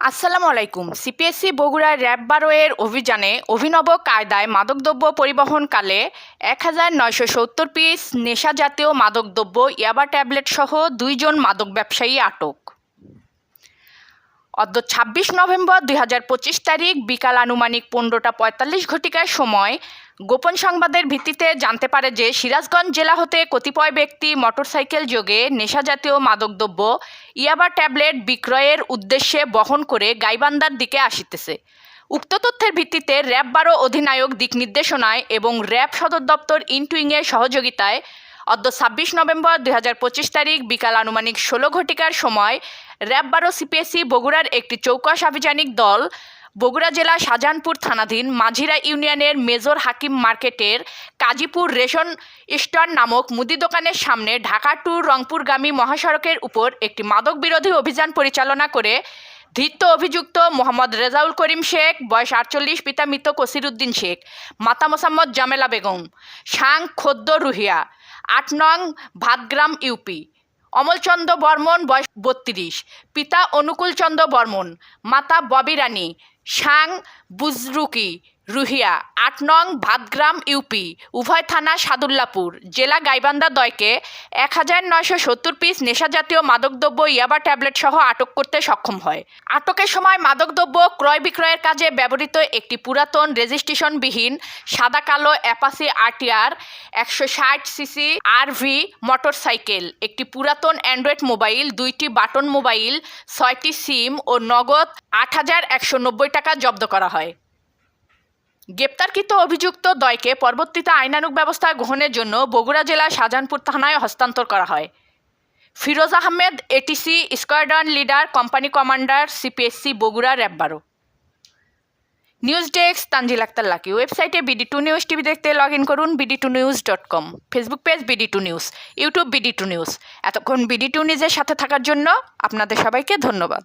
আসসালামু আলাইকুম। সিপিএসসি বগুড়ার র্যাব বারোয়ের অভিযানে অভিনব কায়দায় মাদকদ্রব্য পরিবহনকালে এক হাজার নয়শো সত্তর পিস নেশাজাতীয় মাদকদ্রব্য ইয়াবা ট্যাবলেট সহ দুইজন মাদক ব্যবসায়ী আটক। অদ্য ছাব্বিশ নভেম্বর দুই হাজার পঁচিশ তারিখ বিকাল আনুমানিক পনেরোটা পঁয়তাল্লিশ ঘটিকার সময় গোপন সংবাদের ভিত্তিতে জানতে পারে যে সিরাজগঞ্জ জেলা হতে কতিপয় ব্যক্তি মোটরসাইকেল যোগে নেশাজাতীয় মাদকদ্রব্য, ইয়াবা ট্যাবলেট বিক্রয়ের উদ্দেশ্যে বহন করে গাইবান্দার দিকে আসিতেছে। উক্ত তথ্যের ভিত্তিতে র্যাব বারো অধিনায়ক দিক নির্দেশনায় এবং র্যাব সদর দপ্তর ইনটুইংয়ের সহযোগিতায় অদ্য ছাব্বিশ নভেম্বর দুই হাজার পঁচিশ তারিখ বিকাল আনুমানিক ষোলো ঘটিকার সময় র্যাব বারো সিপিএসসি বগুড়ার একটি চৌকস আভিযানিক দল বগুড়া জেলা শাহজাহানপুর থানাধীন মাঝিরা ইউনিয়নের মেজর হাকিম মার্কেটের কাজীপুর রেশন স্টোর নামক মুদি দোকানের সামনে ঢাকা টু রংপুরগামী মহাসড়কের উপর একটি মাদক বিরোধী অভিযান পরিচালনা করে ধৃত অভিযুক্ত মোহাম্মদ রেজাউল করিম শেখ, বয়স আটচল্লিশ, পিতা মৃত কসিরুদ্দিন শেখ, মাতা মোসাম্মদ জামেলা বেগম, সাং খদ্দ রুহিয়া, আট নং ভাতগ্রাম ইউপি, অমলচন্দ্র বর্মন, বয়স বত্রিশ, পিতা অনুকূলচন্দ্র বর্মন, মাতা ববি রানী, সাং বুজরুকি রুহিয়া, আট নং ভাতগ্রাম ইউপি, উভয় থানা সাদুল্লাপুর, জেলা গাইবান্ধা দয়কে এক হাজার নয়শো সত্তর পিস নেশাজাতীয় মাদকদ্রব্য ইয়াবা ট্যাবলেট সহ আটক করতে সক্ষম হয়। আটকের সময় মাদকদ্রব্য ক্রয় বিক্রয়ের কাজে ব্যবহৃত একটি পুরাতন রেজিস্ট্রেশনবিহীন সাদা কালো অ্যাপাসি আরটিআর একশো ষাট সিসি আরভি মোটরসাইকেল, একটি পুরাতন অ্যান্ড্রয়েড মোবাইল, দুইটি বাটন মোবাইল, ছয়টি সিম ও নগদ আট হাজার একশো নব্বই টাকা জব্দ করা হয়। গ্রেপ্তারকৃত অভিযুক্ত দয়কে পরবর্তীতে আইনানুগ ব্যবস্থা গ্রহণের জন্য বগুড়া জেলার শাহজাহানপুর থানায় হস্তান্তর করা হয়। Firoz Ahmed ATC squadron leader company commander CPSC Bogura RAB বারো news desk Tanjil Akter Lucky. ওয়েবসাইটে বিডি টু নিউজ টিভি দেখতে লগ ইন করুন BD two news dot com Facebook page BD two news YouTube BD two news এতক্ষণ BD two নিউজের সাথে থাকার জন্য আপনাদের সবাইকে ধন্যবাদ।